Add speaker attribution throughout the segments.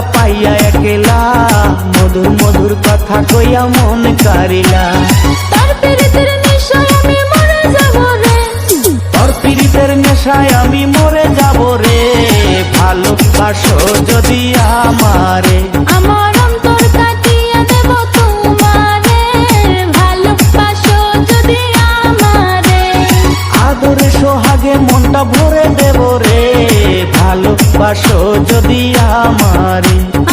Speaker 1: পাইয়া একেলা। মধুর মধুর কথা কইয়া মন
Speaker 2: কারিলা।
Speaker 1: তার পীড়িতের নিশায় আমি মরে যাব রে।
Speaker 2: তোর পীড়িতের নেশায় আমি মরে যাব রে। ভালোবাসো যদি আমারে।
Speaker 1: আমার অন্তর কাটিয়ে দেব তোমারে। ভালোবাসো যদি আমারে।
Speaker 2: আদরে সোহাগে মনটা ভরে দেব রে। ভালোবাসো যদি আমারে।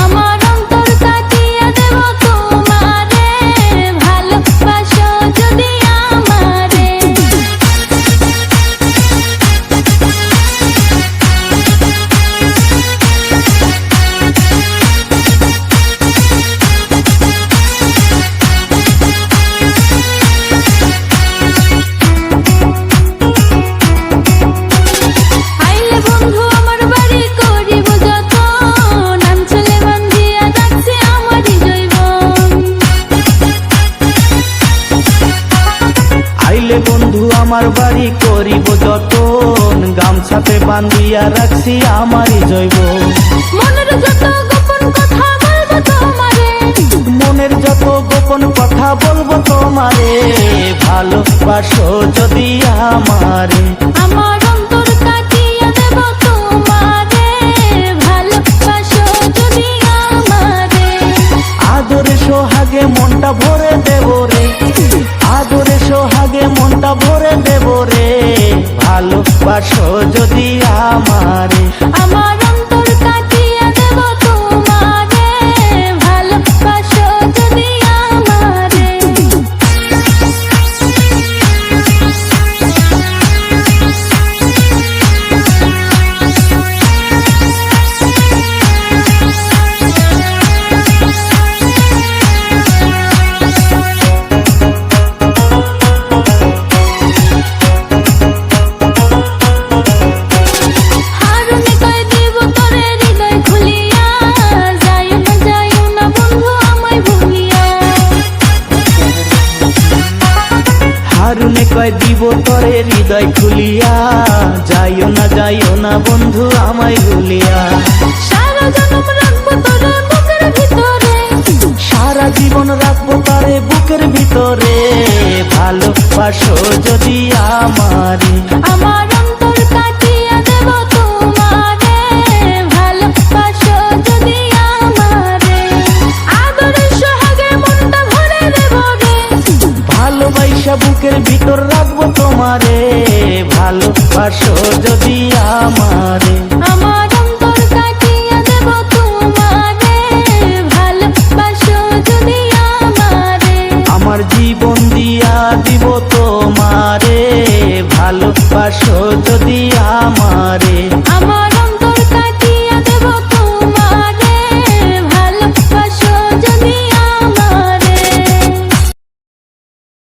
Speaker 1: আমার করিব
Speaker 2: যতন গামছাতে বান্ধিয়া রাখছি আমারই জৈব।
Speaker 1: মনের যত গোপন কথা বলব তোমারে।
Speaker 2: মনের যত গোপন কথা বলব তোমারে। ভালোবাসো যদি আমারে।
Speaker 1: আমার ভালোবাসো যদি আমারে। কয় দিব তরে হৃদয় খুলিয়া। যাইও না যাইও না বন্ধু আমায় ভুলিয়া। সারা জনম রাখব তোরে বুকের ভিতরে।
Speaker 2: সারা জীবন রাখব তারে বুকের ভিতরে। ভালোবাসো যদি আমারে।
Speaker 1: আমার তোমারে ভালোবাসো যদি আমারে।
Speaker 2: আমার
Speaker 1: অন্তর কাটিয়ে দেব তোমারে ভালোবাসো যদি আমারে।
Speaker 2: আমার জীবন দিয়া দিব তোমারে ভালোবাসো যদি